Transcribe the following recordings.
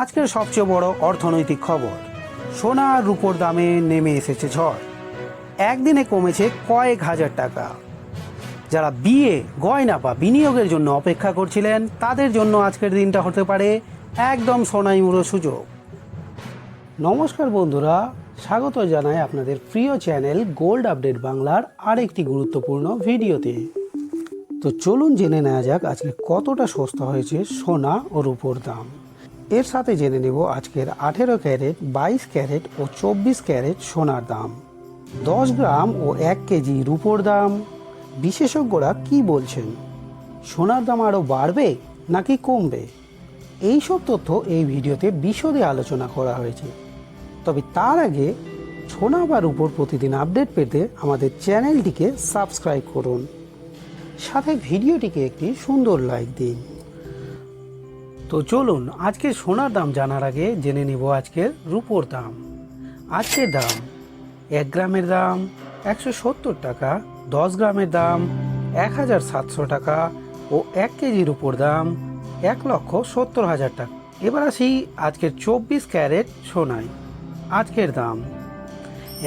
আজকের সবচেয়ে বড় অর্থনৈতিক খবর। সোনা আর রূপোর দামে নেমে এসেছে ঝড়। একদিনে কমেছে কয়েক হাজার টাকা। যারা বিয়ে, গয়না বা বিনিয়োগের জন্য অপেক্ষা করছিলেন, তাদের জন্য আজকের দিনটা হতে পারে একদম সোনাইমুড়ো সুযোগ। নমস্কার বন্ধুরা, স্বাগত জানাই আপনাদের প্রিয় চ্যানেল গোল্ড আপডেট বাংলার আরেকটি গুরুত্বপূর্ণ ভিডিওতে। তো চলুন জেনে নেওয়া যাক আজকে কতটা সস্তা হয়েছে সোনা ও রূপোর দাম। এর সাথে জেনে নেব আজকের আঠেরো ক্যারেট, বাইশ ক্যারেট ও চব্বিশ ক্যারেট সোনার দাম। দশ গ্রাম ও এক কেজি রূপোর দাম। বিশেষজ্ঞরা কি বলছেন? সোনার দাম আরও বাড়বে নাকি কমবে? এই সব তথ্য এই ভিডিওতে বিশদে আলোচনা করা হয়েছে। তবে তার আগে সোনা বা রূপোর প্রতিদিন আপডেট পেতে আমাদের চ্যানেলটিকে সাবস্ক্রাইব করুন। সাথে ভিডিওটিকে একটি সুন্দর লাইক দিন। তো চলুন আজকে সোনার দাম জানার আগে জেনে নেব আজকের রূপোর দাম। আজকের দাম এক গ্রামের দাম একশো সত্তর টাকা, দশ গ্রামের দাম এক হাজার সাতশো টাকা ও এক কেজির উপর দাম এক লক্ষ সত্তর হাজার টাকা। এবার আসি আজকের চব্বিশ ক্যারেট সোনায়। আজকের দাম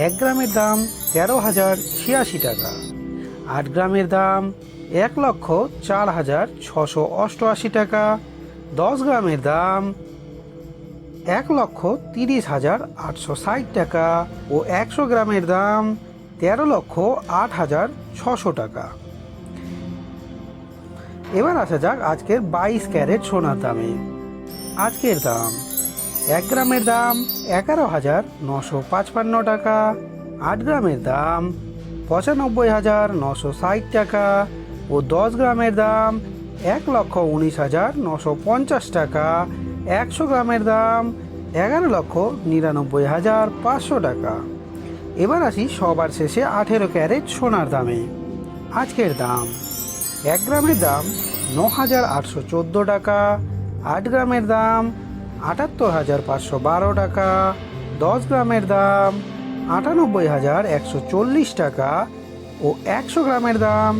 এক গ্রামের দাম তেরো হাজার ছিয়াশি টাকা, আট গ্রামের দাম এক লক্ষ চার হাজার ছশো অষ্টআশি টাকা দশ গ্রামের দাম এক লক্ষ তিরিশ হাজার আটশো ষাট টাকা ও একশো গ্রামের দাম তেরো লক্ষ আট হাজার ছশো টাকা। এবার আসা যাক আজকের বাইশ ক্যারেট সোনার দামে। আজকের দাম এক গ্রামের দাম এগারো হাজার নশো পাঁচপান্ন টাকা, আট গ্রামের দাম পঁচানব্বই হাজার নশো ষাট টাকা ও দশ গ্রামের দাম এক লক্ষ উনিশ হাজার নশো পঞ্চাশ টাকা, একশো গ্রামের দাম এগারো লক্ষ নিরানব্বই হাজার পাঁচশো টাকা। এবার আসি সবার শেষে আঠেরো ক্যারেট সোনার দামে। আজকের দাম, এক গ্রামের দাম ন হাজার আটশো চোদ্দ টাকা, আট গ্রামের দাম আটাত্তর হাজার পাঁচশো বারো টাকা, দশ গ্রামের দাম আটানব্বই হাজার একশো চল্লিশ টাকা ও একশো গ্রামের দাম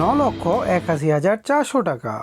ন লক্ষ একাশি হাজার চারশো টাকা।